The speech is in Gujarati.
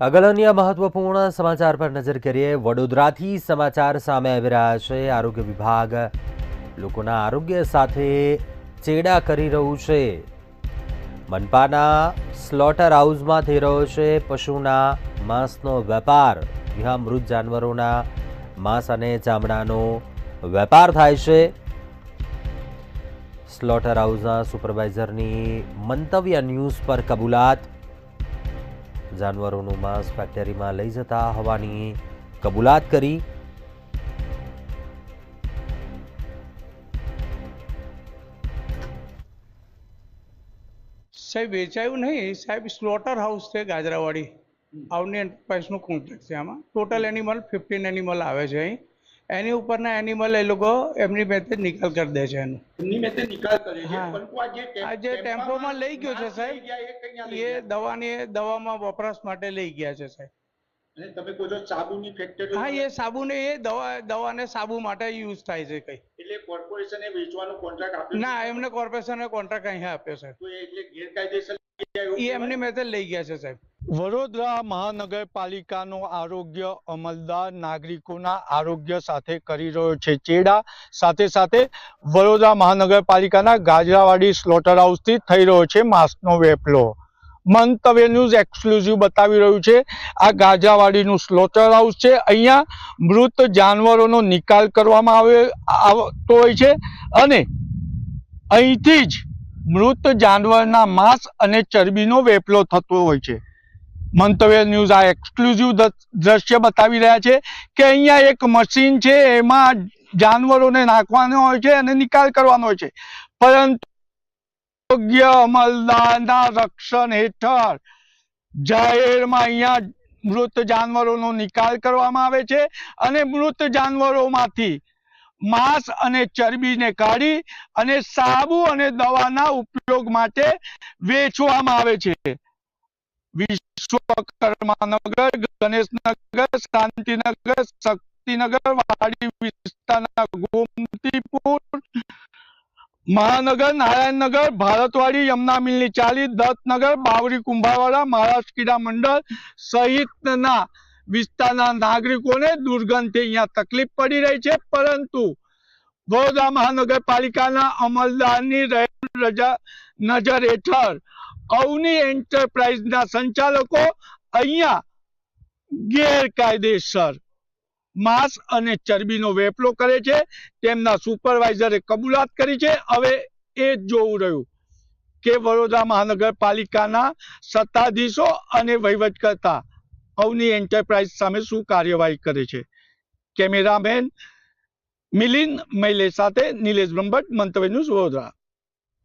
આગળ અન્ય મહત્વપૂર્ણ સમાચાર પર નજર કરીએ. વડોદરાથી સમાચાર સામે આવી રહ્યા છે. આરોગ્ય વિભાગ લોકોના આરોગ્ય સાથે ચેડા કરી રહ્યું છે. મનપાના સ્લોટર હાઉસમાં થઈ રહ્યો છે. પશુના માંસનો વેપાર. જ્યાં મૃત જાનવરોના માંસ અને ચામડાનો વેપાર થાય છે. સ્લોટર હાઉસના સુપરવાઇઝરની મંતવ્ય ન્યૂઝ પર કબૂલાત. જાનવરોનું માંસ ફેક્ટરીમાં લઈ જતા હોવાની કબૂલાત કરી. સાહેબ વેચાયું નહીં. સાહેબ સ્લોટર હાઉસ છે ગાજરાવાડી. આવની એન્ટરપ્રાઇઝનો કોન્ટ્રાક્ટ છે આમાં. ટોટલ એનિમલ ફિફ્ટીન એનિમલ આવે છે અહીં. એની ઉપરના એનિમલ એ લોકો એમની મેથે નિકાલ કરી દે છે એનું. એમની મેથે નિકાલ કરે છે. પરંતુ આ જે આ જે ટેમ્પોમાં લઈ ગયો છે સાહેબ, એ દવાની દવામાં વપરાશ માટે લઈ ગયા છે સાહેબ. અને તમે કહો છો સાબુની ફેક્ટરી હા એ સાબુને એ દવા દવાને સાબુ માટે યુઝ થાય છે કઈ. એટલે કોર્પોરેશને વેચવાનો કોન્ટ્રાક્ટ આપ્યો ના એમને કોર્પોરેશને કોન્ટ્રાક્ટ અહીંયા આપ્યો છે. તો એટલે ગેરકાયદેસર એ એમની મેથે લઈ ગયા છે સાહેબ. વડોદરા મહાનગરપાલિકાનો આરોગ્ય અમલદાર નાગરિકોના આરોગ્ય સાથે કરી રહ્યો છે ચેડા. સાથે સાથે વડોદરા મહાનગરપાલિકાના ગાજરાવાડી સ્લોટર હાઉસથી થઈ રહ્યો છે માંસનો વેપલો. મંતવ્ય ન્યૂઝ એક્સક્લુઝિવ બતાવી રહ્યું છે. આ ગાજરાવાડીનું સ્લોટર હાઉસ છે. અહીંયા મૃત જાનવરોનો નિકાલ કરવામાં આવે, આવતો હોય છે અને અહીંથી જ મૃત જાનવરના માંસ અને ચરબીનો વેપલો થતો હોય છે. મંતવ્ય ન્યૂઝ આ એક્સક્લુઝિવ દ્રશ્ય બતાવી રહ્યા છે કે અહીંયા એક મશીન છે, એમાં જાનવરોને નાખવાનો હોય છે અને નિકાલ કરવાનો હોય છે. પરંતુ યોગ્ય અમલદારના રક્ષણ હેઠળ જાહેરમાં અહીંયા મૃત જાનવરોનો નિકાલ કરવામાં આવે છે અને મૃત જાનવરોમાંથી માંસ અને ચરબીને કાઢી અને સાબુ અને દવાના ઉપયોગ માટે વેચવામાં આવે છે. વિશ્વકર્માનગર ગણેશનગર, શાંતિનગર, શક્તિનગર, વાડી વિસ્તારના ગોમતીપુર, મહાનગર, નારાયણનગર, ભારતવાડી યમુના મિલની ચાલી, દત્તનગર બાવરી કુંભાવાડા મહારાષ્ટ્ર મંડળ સહિતના વિસ્તારના નાગરિકોને દુર્ગંધથી અહીંયા તકલીફ પડી રહી છે. પરંતુ વડોદરા મહાનગરપાલિકાના અમલદારની રહેમ રજા નજર હેઠળ અવની એન્ટરપ્રાઇઝના સંચાલકો અહીંયા ગેરકાયદેસર માંસ અને ચરબીનો વેપલો કરે છે. તેમના સુપરવાઇઝરે કબૂલાત કરી છે. હવે એ જ જોવું રહ્યું કે વડોદરા મહાનગરપાલિકાના સત્તાધીશો અને વહીવટકર્તા અવની એન્ટરપ્રાઇઝ સામે શું કાર્યવાહી કરે છે. કેમેરામેન મિલિંદ મૈલે સાથે નિલેશ બ્રહ્મભટ્ટ, મંતવ્ય વડોદરા.